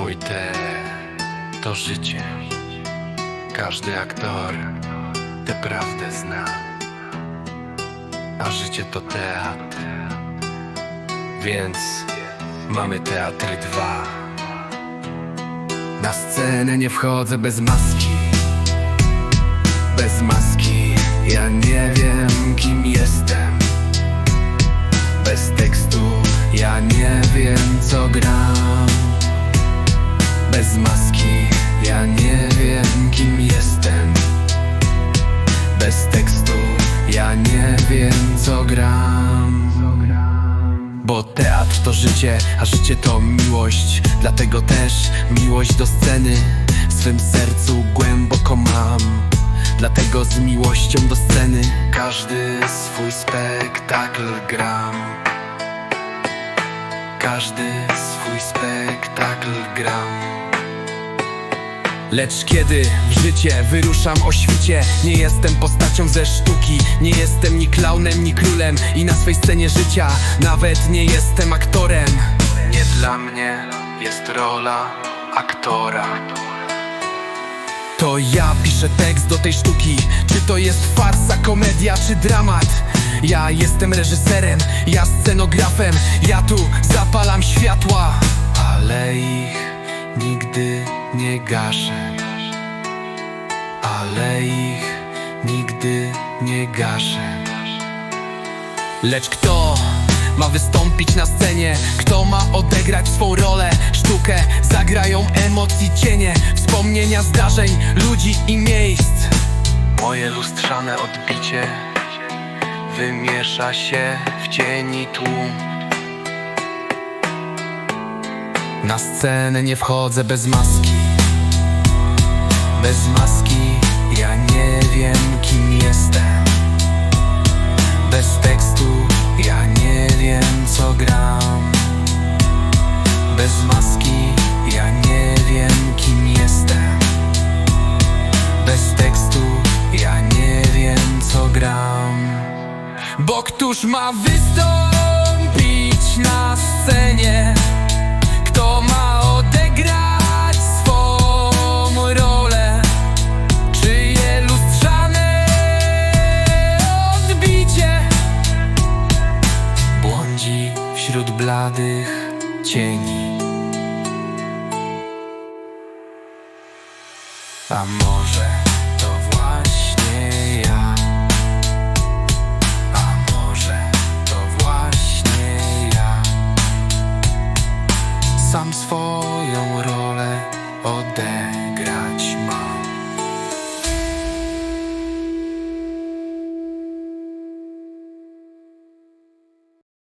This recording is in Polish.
Mój te to życie. Każdy aktor tę prawdę zna. A życie to teatr. Więc mamy teatry dwa. Na scenę nie wchodzę bez maski. Bez maski ja nie wiem kim jestem. Bez tekstu ja nie wiem co gram. Bez maski ja nie wiem kim jestem. Bez tekstu ja nie wiem co gram. Bo teatr to życie, a życie to miłość Dlatego też miłość do sceny W swym sercu głęboko mam Dlatego z miłością do sceny Każdy swój spektakl gram Każdy swój spektakl gram Lecz kiedy w życie wyruszam o świcie Nie jestem postacią ze sztuki Nie jestem ni klaunem, ni królem I na swej scenie życia nawet nie jestem aktorem. Nie dla mnie jest rola aktora. To ja piszę tekst do tej sztuki. Czy to jest farsa, komedia czy dramat Ja jestem reżyserem, ja scenografem Ja tu zapalam światła Ale ich nigdy nie gaszę Ale ich nigdy nie gaszę Lecz kto ma wystąpić na scenie? Kto ma odegrać swą rolę? Sztukę zagrają emocji cienie Wspomnienia zdarzeń, ludzi i miejsc Moje lustrzane odbicie Wymiesza się w cieni tłum. Na scenę nie wchodzę bez maski. Bez maski ja nie wiem kim jestem. Bez tekstu ja nie wiem co gram. Bez maski ja nie Bo któż ma wystąpić na scenie? Kto ma odegrać swą rolę? Czyje lustrzane odbicie? Błądzi wśród bladych cieni. A może swoją rolę odegrać mam